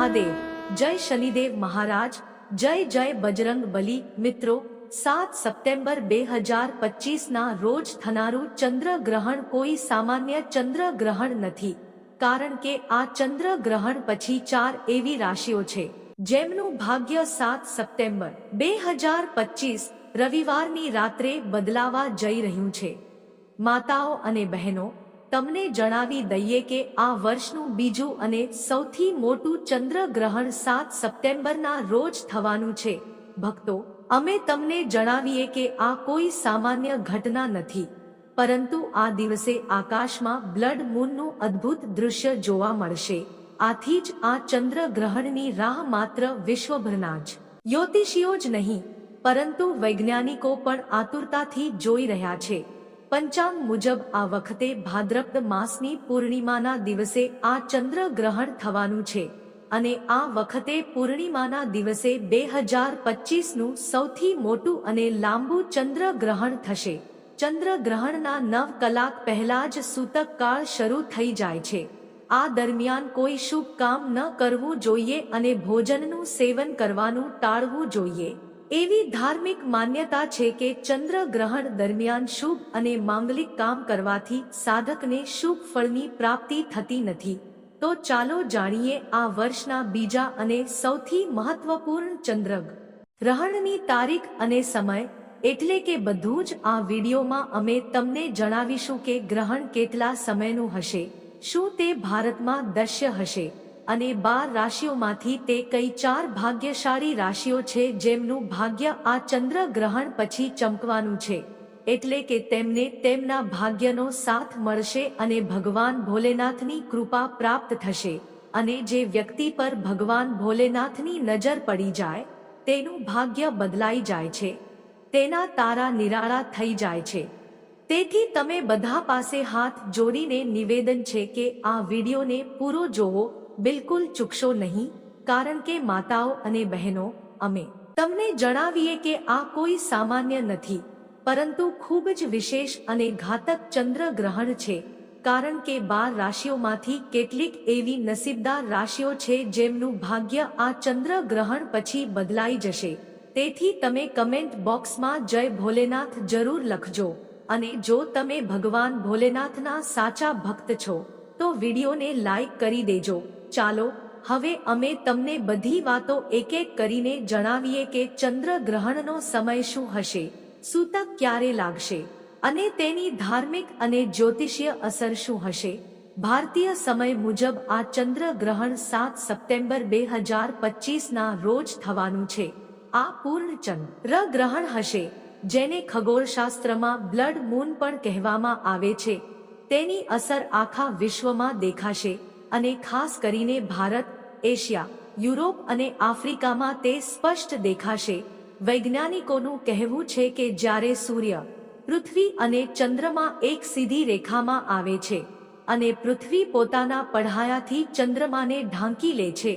મહાદેવ. જય શનિદેવ મહારાજ. જય જય બજરંગ બલી. મિત્રો, સાત સપ્ટેમ્બર બે હજાર પચીસના રોજ થનારું ચંદ્રગ્રહણ કોઈ સામાન્ય ચંદ્રગ્રહણ નથી. કારણ કે આ ચંદ્રગ્રહણ પછી ચાર એવી રાશિઓ છે. જેમનું ભાગ્ય સાત સપ્ટેમ્બર બે હજાર પચીસ રવિવારની રાત્રે બદલાવા જઈ રહ્યું છે. માતાઓ અને બહેનો તમને જણાવી દઈએ કે આ વર્ષનું બીજું અને સૌથી મોટું ચંદ્રગ્રહણ સાત સપ્ટેમ્બરના રોજ થવાનું છે. ભક્તો, અમે તમને જણાવીએ કે આ કોઈ સામાન્ય ઘટના નથી. પરંતુ આ દિવસે આકાશમાં બ્લડ મૂનનું અદ્ભુત દૃશ્ય જોવા મળશે. આથી જ આ ચંદ્રગ્રહણની રાહ માત્ર વિશ્વભરના જ. જ્યોતિષીઓ જ નહીં, પરંતુ વૈજ્ઞાનિકો પણ આતુરતાથી જોઈ રહ્યા છે. પંચાંગ મુજબ આ વખતે ભાદ્રપદ માસની પૂર્ણિમાના દિવસે આ ચંદ્રગ્રહણ થવાનું છે અને આ વખતે પૂર્ણિમાના દિવસે બે હજાર પચીસનું સૌથી મોટું અને લાંબુ ચંદ્રગ્રહણ થશે. ચંદ્રગ્રહણના નવ કલાક પહેલા જ સૂતક કાળ શરૂ થઈ જાય છે. આ દરમિયાન કોઈ શુભ કામ ન કરવું જોઈએ અને ભોજનનું સેવન કરવાનું ટાળવું જોઈએ. એવી ધાર્મિક માન્યતા છે કે ચંદ્રગ્રહણ દરમિયાન શુભ અને માંગલિક કામ કરવાથી સાધકને શુભ ફળની પ્રાપ્તિ થતી નથી. તો ચાલો જાણીએ આ વર્ષના બીજા અને સૌથી મહત્વપૂર્ણ ચંદ્રગ. ગ્રહણની તારીખ અને સમય, એટલે કે બધું જ આ વિડીયોમાં અમે તમને જણાવીશું કે ગ્રહણ કેટલા સમયનું હશે, શું તે ભારતમાં દશ્ય હશે. અને બાર રાશિઓમાંથી તે કઈ ચાર ભાગ્યશાળી રાશિઓ છે જેમનું ભાગ્ય આ ચંદ્ર ગ્રહણ પછી ચમકવાનું છે. એટલે કે તેમને તેમના ભાગ્યનો સાથ મળશે અને ભગવાન ભોલેનાથની કૃપા પ્રાપ્ત થશે. અને જે વ્યક્તિ પર ભગવાન ભોલેનાથની નજર પડી જાય, તેનું ભાગ્ય બદલાઈ જાય છે. તેના તારા નિરાળા થઈ જાય છે. તેથી તમે બધા પાસે હાથ જોડીને નિવેદન છે કે આ વિડીયોને પૂરો જોવો બિલકુલ ચૂકશો નહીં, કારણ કે માતાઓ અને બહેનો, અમે તમને જણાવીએ કે આ કોઈ સામાન્ય નથી, પરંતુ ખૂબ જ વિશેષ અને ઘાતક ચંદ્રગ્રહણ છે, કારણ કે બાર રાશિઓમાંથી કેટલીક એવી નસીબદાર રાશિઓ છે જેમનું ભાગ્ય આ ચંદ્રગ્રહણ પછી બદલાઈ જશે. તેથી તમે કમેન્ટ બોક્સમાં જય ભોલેનાથ જરૂર લખજો, અને જો તમે ભગવાન ભોલેનાથના સાચા ભક્ત છો, તો વિડીયોને લાઈક કરી દેજો. ચાલો, હવે અમે તમને બધી વાતો એક એક કરીને જણાવીએ કે ચંદ્રગ્રહણનો સમય શું હશે, સૂતક ક્યારે લાગશે, અને તેની ધાર્મિક અને જ્યોતિષીય અસર શું હશે. ભારતીય સમય મુજબ આ ચંદ્રગ્રહણ સાત સપ્ટેમ્બર બે હજાર પચીસના રોજ થવાનું છે. આ પૂર્ણ ચંદ્ર ગ્રહણ હશે, જેને ખગોળશાસ્ત્રમાં બ્લડ મૂન પણ કહેવામાં આવે છે. તેની અસર આખા વિશ્વમાં દેખાશે. અને ખાસ કરીને ભારત, એશિયા, યુરોપ અને આફ્રિકામાં તે સ્પષ્ટ દેખાશે. વૈજ્ઞાનિકોનું કહેવું છે કે જ્યારે સૂર્ય, પૃથ્વી અને ચંદ્રમા એક સીધી રેખામાં આવે છે અને પૃથ્વી પોતાના પઢાયાથી ચંદ્રમાને ઢાંકી લે છે,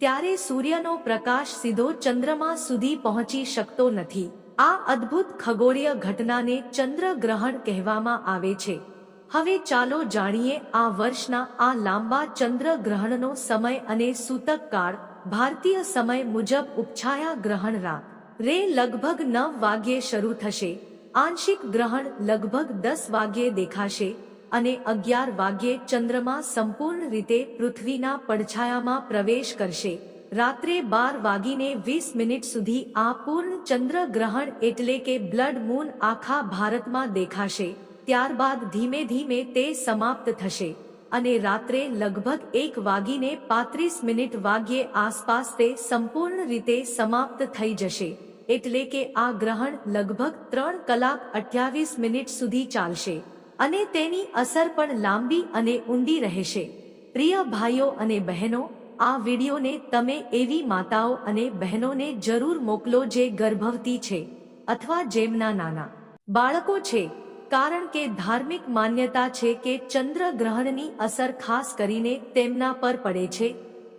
ત્યારે સૂર્યનો પ્રકાશ સીધો ચંદ્રમા સુધી પહોંચી શકતો નથી. આ અદ્ભુત ખગોળીય ઘટનાને ચંદ્રગ્રહણ કહેવામાં આવે છે. હવે ચાલો જાણીએ આ વર્ષના આ લાંબા ચંદ્રગ્રહણનો સમય અને સૂતક કાળ ભારતીય સમય મુજબ ઉપછાયા ગ્રહણ રાત રે લગભગ નવ વાગ્યે શરૂ થશે. આંશિક ગ્રહણ લગભગ દસ વાગ્યે દેખાશે અને અગિયાર વાગ્યે ચંદ્રમા સંપૂર્ણ રીતે પૃથ્વીના પડછાયામાં પ્રવેશ કરશે. રાત્રે બાર વાગીને વીસ મિનિટ સુધી આ પૂર્ણ ચંદ્ર ગ્રહણ એટલે કે બ્લડ મૂન આખા ભારતમાં દેખાશે. ત્યારબાદ ધીમે ધીમે તે સમાપ્ત થશે અને રાત્રે લગભગ એક વાગીને પાંત્રીસ મિનિટ વાગ્યે આસપાસ તે સંપૂર્ણ રીતે સમાપ્ત થઈ જશે. એટલે કે આ ગ્રહણ લગભગ ત્રણ કલાક અઠ્યાવીસ મિનિટ સુધી ચાલશે અને તેની અસર પણ લાંબી અને ઊંડી રહેશે. પ્રિય ભાઈઓ અને બહેનો, આ વિડીયોને તમે એવી માતાઓ અને બહેનોને જરૂર મોકલો જે ગર્ભવતી છે, અથવા જેમના નાના બાળકો છે. કારણ કે ધાર્મિક માન્યતા છે કે ચંદ્રગ્રહણની અસર ખાસ કરીને તેમના પર પડે છે.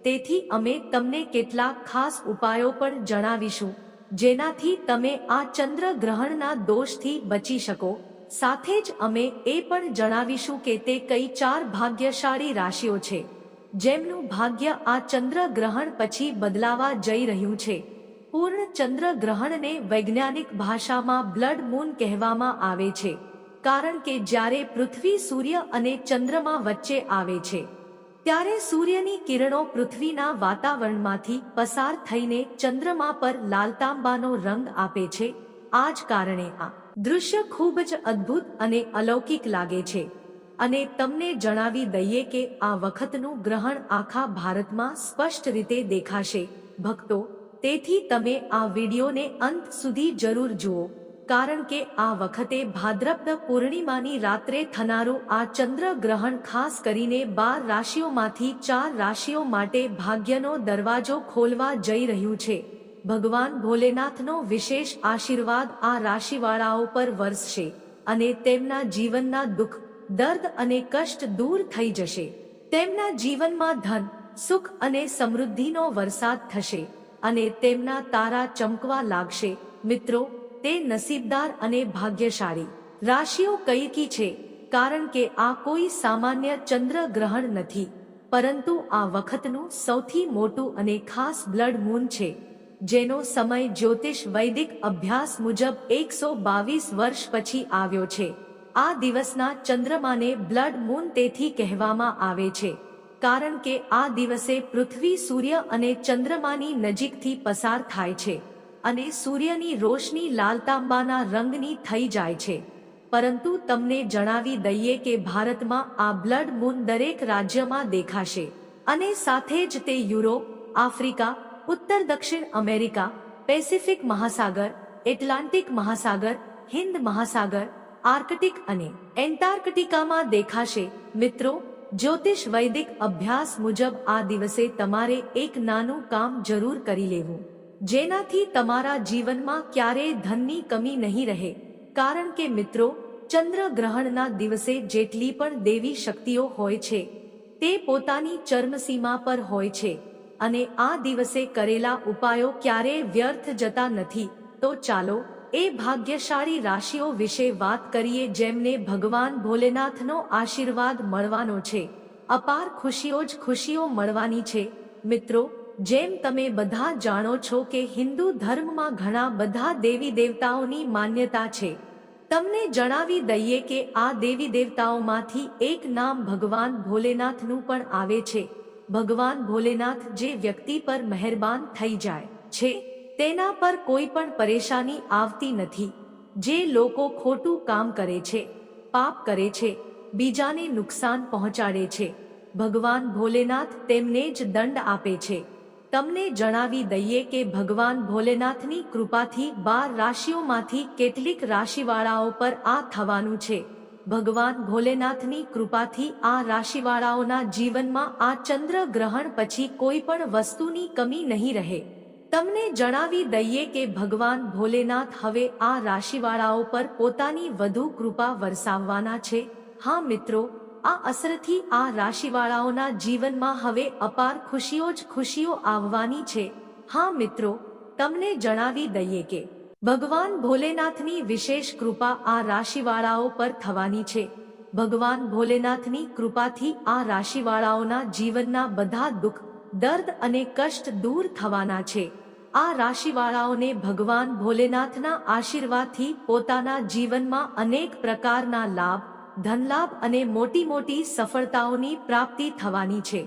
તેથી અમે તમને કેટલાક ખાસ ઉપાયો પણ જણાવીશું, જેનાથી તમે આ ચંદ્રગ્રહણના દોષથી બચી શકો. સાથે જ અમે એ પણ જણાવીશું કે તે કઈ ચાર ભાગ્યશાળી રાશિઓ છે, જેમનું ભાગ્ય આ ચંદ્ર ગ્રહણ પછી બદલાવા જઈ રહ્યું છે. પૂર્ણ ચંદ્ર ગ્રહણને વૈજ્ઞાનિક ભાષામાં બ્લડ મૂન કહેવામાં આવે છે. કારણ કે જ્યારે પૃથ્વી સૂર્ય અને ચંદ્રમા વચ્ચે આવે છે, ત્યારે સૂર્યની કિરણો પૃથ્વીના વાતાવરણમાંથી પસાર થઈને ચંદ્રમા પર લાલતાંબાનો રંગ આપે છે. આ જ કારણે આ દૃશ્ય ખૂબ જ અદ્ભુત અને અલૌકિક લાગે છે. અને તમને જણાવી દઈએ કે આ વખતનું ગ્રહણ આખા ભારતમાં સ્પષ્ટ રીતે દેખાશે. ભક્તો, તેથી તમે આ વિડીયોને અંત સુધી જરૂર જુઓ. કારણ કે આ વખતે ભાદ્રપદ પૂર્ણિમાની રાત્રે થનારું આ ચંદ્ર ગ્રહણ ખાસ કરીને બાર રાશિઓમાંથી ચાર રાશિઓ માટે ભાગ્યનો દરવાજો ખોલવા જઈ રહ્યું છે. ભગવાન ભોલેનાથનો વિશેષ આશીર્વાદ આ રાશિવાળાઓ પર વરસશે અને તેમના જીવનના દુઃખ, દર્દ અને કષ્ટ દૂર થઈ જશે. તેમના જીવનમાં ધન, સુખ અને સમૃદ્ધિનો વરસાદ થશે અને તેમના તારા ચમકવા લાગશે. મિત્રો તે નસીબદાર અને ભાગ્યશાળી. રાશિઓ કઈકી છે? કારણ કે આ કોઈ સામાન્ય ચંદ્ર ગ્રહણ નથી. પરંતુ આ વખતનું સૌથી મોટું અને ખાસ બ્લડ મૂન છે. જેનો સમય જ્યોતિષ વૈદિક અભ્યાસ મુજબ એકસો બાવીસ વર્ષ પછી આવ્યો છે. આ દિવસના ચંદ્રમાને બ્લડ મૂન તેથી કહેવામાં આવે છે. કારણ કે આ દિવસે પૃથ્વી સૂર્ય અને ચંદ્રમાની નજીકથી પસાર થાય છે. અને સૂર્યની રોશની લાલતાંબાના રંગની થઈ જાય છે. પરંતુ તમને જણાવી દઈએ કે ભારતમાં આ બ્લડ મૂન દરેક રાજ્યમાં દેખાશે. અને સાથે જ તે યુરોપ, આફ્રિકા, ઉત્તર દક્ષિણ અમેરિકા, પેસિફિક મહાસાગર, એટલાન્ટિક મહાસાગર, હિન્દ મહાસાગર, આર્કટિક અને એન્ટાર્કટિકામાં દેખાશે. મિત્રો, જ્યોતિષ વૈદિક અભ્યાસ મુજબ આ દિવસે તમારે એક નાનું કામ જરૂર કરી લેવું. જેનાથી તમારા જીવનમાં ક્યારેય ધનની કમી નહીં રહે. કારણ કે મિત્રો, ચંદ્ર ગ્રહણના દિવસે જેટલી પણ દેવી શક્તિઓ હોય છે, તે પોતાની ચર્મસીમા પર હોય છે. અને આ દિવસે કરેલા ઉપાયો ક્યારેય વ્યર્થ જતા નથી. તો ચાલો, એ ભાગ્યશાળી રાશિઓ વિશે વાત કરીએ જેમને ભગવાન ભોલેનાથનો આશીર્વાદ મળવાનો છે. અપાર ખુશીઓ જ ખુશીઓ મળવાની છે. મિત્રો જેમ તમે બધા જાણો છો કે હિન્દુ ધર્મમાં ઘણા બધા દેવી દેવતાઓની માન્યતા છે. તમને જણાવી દઈએ કે આ દેવી દેવતાઓમાંથી એક નામ ભગવાન ભોલેનાથનું પણ આવે છે. ભગવાન ભોલેનાથ જે વ્યક્તિ પર મહેરબાન થઈ જાય છે, તેના પર કોઈ પણ પરેશાની આવતી નથી. જે લોકો ખોટું કામ કરે છે, પાપ કરે છે, બીજાને નુકસાન પહોંચાડે છે. ભગવાન ભોલેનાથ તેમને જ દંડ આપે છે. તમને જણાવી દઈએ કે ભગવાન ભોલેનાથની કૃપાથી બાર રાશિઓમાંથી કેટલીક રાશિવાળાઓ પર આ થવાનું છે. ભગવાન ભોલેનાથની કૃપાથી આ રાશિવાળાઓના જીવનમાં આ ચંદ્ર ગ્રહણ પછી કોઈ પણ વસ્તુની કમી નહીં રહે. તમને જણાવી દઈએ કે ભગવાન ભોલેનાથ હવે આ રાશિવાળાઓ પર પોતાની વધુ કૃપા વરસાવવાના છે. હા મિત્રો આ અસરથી આ રાશિવાળાઓના જીવનમાં હવે અપાર ખુશીઓ જ ખુશીઓ આવવાની છે. હા મિત્રો, તમને જણાવી દઈએ કે ભગવાન ભોલેનાથની વિશેષ કૃપા આ રાશિવાળાઓ પર થવાની છે. ભગવાન ભોલેનાથની કૃપાથી આ રાશિવાળાઓના જીવનના બધા દુઃખ, દર્દ અને કષ્ટ દૂર થવાના છે. આ રાશિવાળાઓને ભગવાન ભોલેનાથના આશીર્વાદથી પોતાના જીવનમાં અનેક પ્રકારના લાભ ધનલાભ અને મોટી મોટી સફળતાઓની પ્રાપ્તિ થવાની છે.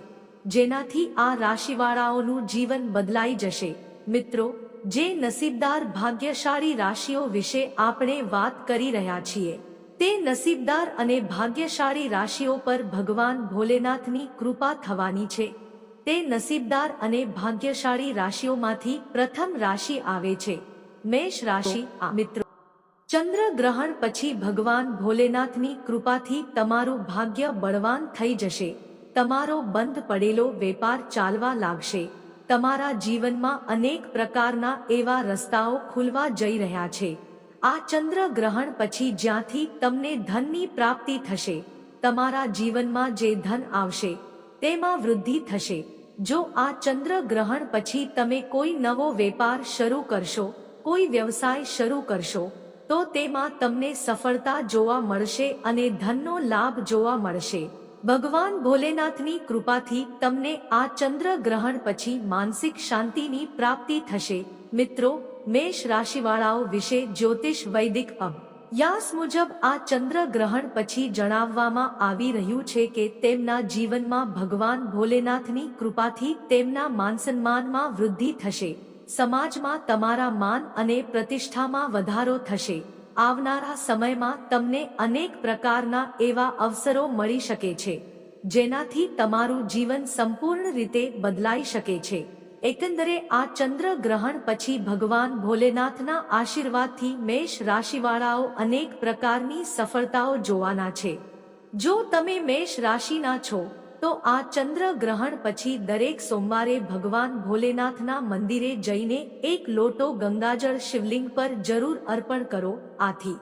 જેનાથી આ રાશિવાળાઓનું જીવન બદલાઈ જશે. મિત્રો, જે નસીબદાર ભાગ્યશાળી રાશિઓ વિશે આપણે વાત કરી રહ્યા છીએ, તે નસીબદાર અને ભાગ્યશાળી રાશિઓ પર ભગવાન ભોલેનાથની કૃપા થવાની છે. તે નસીબદાર અને ભાગ્યશાળી રાશિઓમાંથી પ્રથમ રાશિ આવે છે. મેષ રાશિ મિત્રો ચંદ્ર ગ્રહણ પછી ભગવાન ભોલેનાથની કૃપાથી તમારું ભાગ્ય બળવાન થઈ જશે. તમારો બંધ પડેલો વેપાર ચાલવા લાગશે. તમારા જીવનમાં અનેક પ્રકારના એવા રસ્તાઓ ખુલવા જઈ રહ્યા છે. આ ચંદ્ર ગ્રહણ પછી જ્યાંથી તમને ધનની પ્રાપ્તિ થશે. તમારા જીવનમાં જે ધન આવશે, તેમાં વૃદ્ધિ થશે. જો આ ચંદ્ર ગ્રહણ પછી તમે કોઈ નવો વેપાર શરૂ કરશો, કોઈ વ્યવસાય શરૂ કરશો તો તેમાં તમને સફળતા જોવા મળશે અને ધનનો લાભ જોવા મળશે. ભગવાન ભોલેનાથની કૃપાથી તમને આ ચંદ્ર ગ્રહણ પછી માનસિક શાંતિની પ્રાપ્તિ થશે. મિત્રો, મેષ રાશિવાળાઓ વિશે જ્યોતિષ વૈદિક અભ્યાસ મુજબ આ ચંદ્ર ગ્રહણ પછી જણાવવામાં આવી રહ્યું છે કે તેમના જીવનમાં ભગવાન ભોલેનાથની કૃપાથી તેમના માનસન્માનમાં વૃદ્ધિ થશે. સમાજમાં તમારા માન અને પ્રતિષ્ઠામાં વધારો થશે. આવનારા સમયમાં તમને અનેક પ્રકારના એવા અવસરો મળી શકે છે, જેનાથી તમારું જીવન સંપૂર્ણ રીતે બદલાઈ શકે છે. એકંદરે આ ચંદ્ર ગ્રહણ પછી ભગવાન ભોલેનાથના આશીર્વાદથી મેષ રાશિવાળાઓ અનેક પ્રકારની સફળતાઓ જોવાના છે. જો તમે મેષ રાશિના છો તો આ ચંદ્ર ગ્રહણ પછી દરેક સોમવારે ભગવાન ભોલેનાથના મંદિરે જઈને એક લોટો ગંગાજળ શિવલિંગ પર જરૂર અર્પણ કરો, આથી.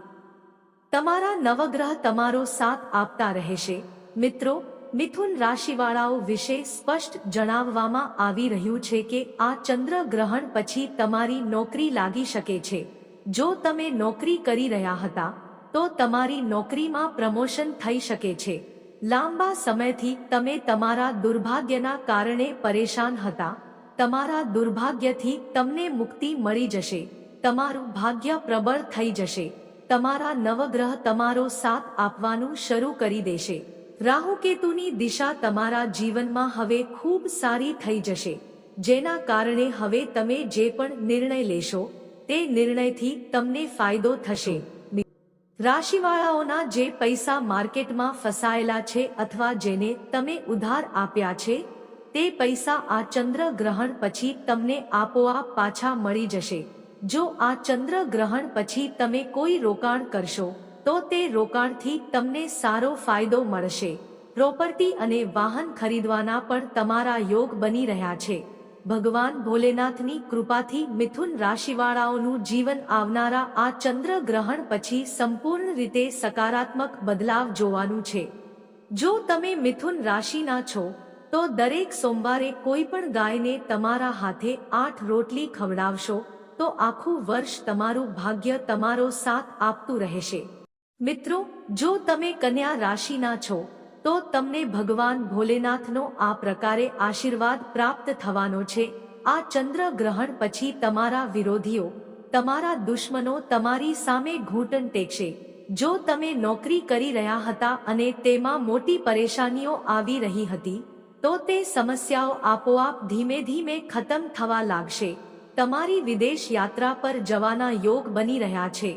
તમારા નવગ્રહ તમારો સાથ આપતા રહેશે. મિત્રો, મિથુન રાશિવાળાઓ વિશે સ્પષ્ટ જણાવવામાં આવી રહ્યું છે કે આ ચંદ્ર ગ્રહણ પછી તમારી નોકરી લાગી શકે છે. જો તમે નોકરી કરી રહ્યા હતા, તો તમારી નોકરીમાં પ્રમોશન થઈ શકે છે. લાંબા સમયથી તમે તમારા દુર્ભાગ્યના કારણે પરેશાન હતા. તમારા દુર્ભાગ્યથી તમને મુક્તિ મળી જશે. તમારું ભાગ્ય પ્રબળ થઈ જશે. તમારા નવગ્રહ તમારો સાથ આપવાનું શરૂ કરી દેશે. રાહુકેતુની દિશા તમારા જીવનમાં હવે ખૂબ સારી થઈ જશે. જેના કારણે હવે તમે જે પણ નિર્ણય લેશો, તે નિર્ણયથી તમને ફાયદો થશે. રાશિવાળાઓના જે પૈસા માર્કેટમાં ફસાયેલા છે અથવા જેને તમે ઉધાર આપ્યા છે, તે પૈસા આ ચંદ્ર ગ્રહણ પછી તમને આપોઆપ પાછા મળી જશે. જો આ ચંદ્ર ગ્રહણ પછી તમે કોઈ રોકાણ કરશો, તો તે રોકાણથી તમને સારો ફાયદો મળશે. પ્રોપર્ટી અને વાહન ખરીદવાના પણ તમારા યોગ બની રહ્યા છે. ભગવાન ભોલેનાથની કૃપાથી મિથુન રાશિવાળાઓનું જીવન આવનારા આ ચંદ્ર ગ્રહણ પછી સંપૂર્ણ રીતે સકારાત્મક બદલાવ જોવાનું છે. જો તમે મિથુન રાશિના છો, તો દરેક સોમવારે કોઈ પણ ગાયને તમારા હાથે આઠ રોટલી ખવડાવશો, તો આખું વર્ષ તમારું ભાગ્ય તમારો સાથ આપતું રહેશે. મિત્રો, જો તમે કન્યા રાશિના છો તો તમને ભગવાન ભોલેનાથનો આ પ્રકારે આશીર્વાદ પ્રાપ્ત થવાનો છે. આ ચંદ્ર ગ્રહણ પછી તમારા વિરોધીઓ, તમારા દુશ્મનો તમારી સામે ઘૂંટણ ટેકશે. જો તમે નોકરી કરી રહ્યા હતા અને તેમાં મોટી પરેશાનીઓ આવી રહી હતી, તો તે સમસ્યાઓ આપોઆપ ધીમે ધીમે ખતમ થવા લાગશે. તમારી વિદેશ યાત્રા પર જવાના યોગ બની રહ્યા છે.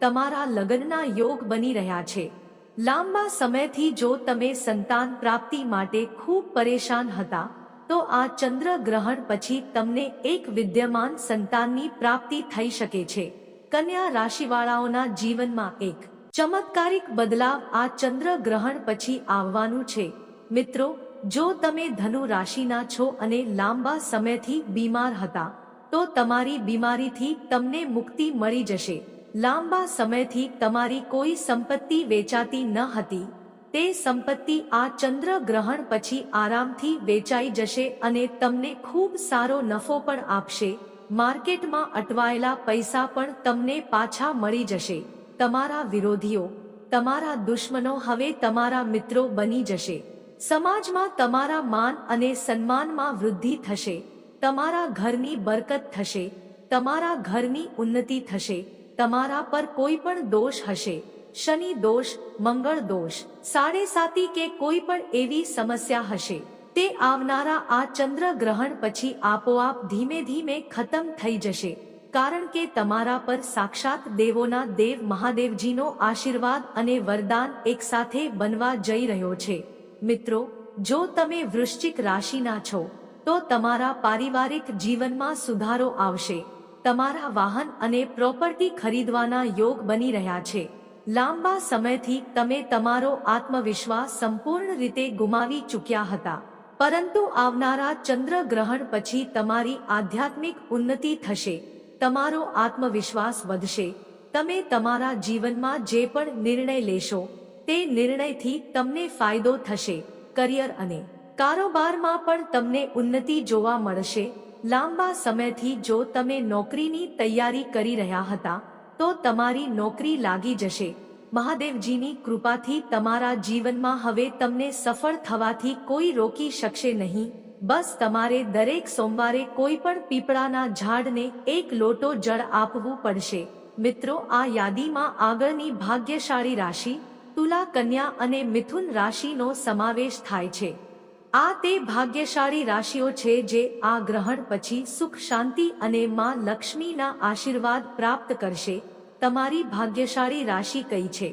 તમારા લગ્નના યોગ બની રહ્યા છે. લાંબા સમયથી જો તમે સંતાન પ્રાપ્તિ માટે ખૂબ પરેશાન હતા, તો આ ચંદ્ર ગ્રહણ પછી તમને એક વિદ્યમાન સંતાનની પ્રાપ્તિ થઈ શકે છે. કન્યા રાશિવાળાઓના જીવનમાં એક ચમત્કારિક બદલાવ આ ચંદ્ર ગ્રહણ પછી આવવાનું છે. મિત્રો, જો તમે ધનુ રાશિના છો અને લાંબા સમયથી બીમાર હતા, તો તમારી બીમારીથી તમને મુક્તિ મળી જશે. લાંબા સમયથી તમારી કોઈ સંપત્તિ વેચાતી ન હતી. તે સંપત્તિ આ ચંદ્ર ગ્રહણ પછી આરામથી વેચાઈ જશે અને તમને ખૂબ સારો નફો પણ આપશે. માર્કેટમાં અટવાયેલા પૈસા પણ તમને પાછા મળી જશે. તમારા વિરોધીઓ, તમારા દુશ્મનો હવે તમારા મિત્રો બની જશે. સમાજમાં તમારા માન અને સન્માનમાં વૃદ્ધિ થશે. તમારા ઘરની બરકત થશે. તમારા ઘરની ઉન્નતિ થશે. તમારા પર કોઈ પણ દોષ હશે, શનિ દોષ, મંગળ દોષ, સાડે સાતી કે કોઈ પણ એવી સમસ્યા હશે, તે આવનારા આ ચંદ્ર ગ્રહણ પછી આપોઆપ ધીમે ધીમે ખતમ થઈ જશે, કારણ કે તમારા પર સાક્ષાત દેવોના દેવ મહાદેવજીનો આશીર્વાદ અને વરદાન એકસાથે બનવા જઈ રહ્યો છે. મિત્રો, જો તમે વૃશ્ચિક રાશિના છો, તો તમારા પારિવારિક જીવનમાં સુધારો આવશે. તમારા વાહન અને પ્રોપર્ટી ખરીદવાના યોગ બની રહ્યા છે. લાંબા સમયથી તમે તમારો આત્મવિશ્વાસ સંપૂર્ણ રીતે ગુમાવી ચૂક્યા હતા. પરંતુ આવનારા ચંદ્ર ગ્રહણ પછી તમારી આધ્યાત્મિક ઉન્નતિ થશે. તમારો આત્મવિશ્વાસ વધશે. તમે તમારા જીવનમાં જે પણ નિર્ણય લેશો, તે નિર્ણયથી તમને ફાયદો થશે. કરિયર અને કારોબારમાં પણ તમને ઉન્નતિ જોવા મળશે. લાંબા સમયથી જો તમે નોકરીની તૈયારી કરી રહ્યા હતા, તો તમારી નોકરી લાગી જશે. મહાદેવજીની કૃપાથી તમારા જીવનમાં હવે તમને સફળ થવાથી કોઈ રોકી શકશે નહીં. બસ તમારે દરેક સોમવારે કોઈ પણ પીપળાના ઝાડને એક લોટો જળ આપવું પડશે. મિત્રો, આ યાદીમાં આગળની ભાગ્યશાળી રાશિ તુલા, કન્યા અને મિથુન રાશિનો સમાવેશ થાય છે. આ તે ભાગ્યશાળી રાશિઓ છે જે આ ગ્રહણ પછી સુખ, શાંતિ અને માં લક્ષ્મીના આશીર્વાદ પ્રાપ્ત કરશે. તમારી ભાગ્યશાળી રાશિ કઈ છે?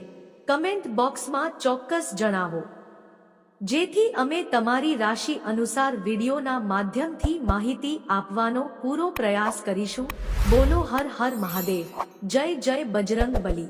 કમેન્ટ બોક્સમાં ચોક્કસ જણાવો. જેથી અમે તમારી રાશિ અનુસાર વિડીયોના માધ્યમથી માહિતી આપવાનો પૂરો પ્રયાસ કરીશું. બોલો હર હર મહાદેવ. જય જય બજરંગ બલી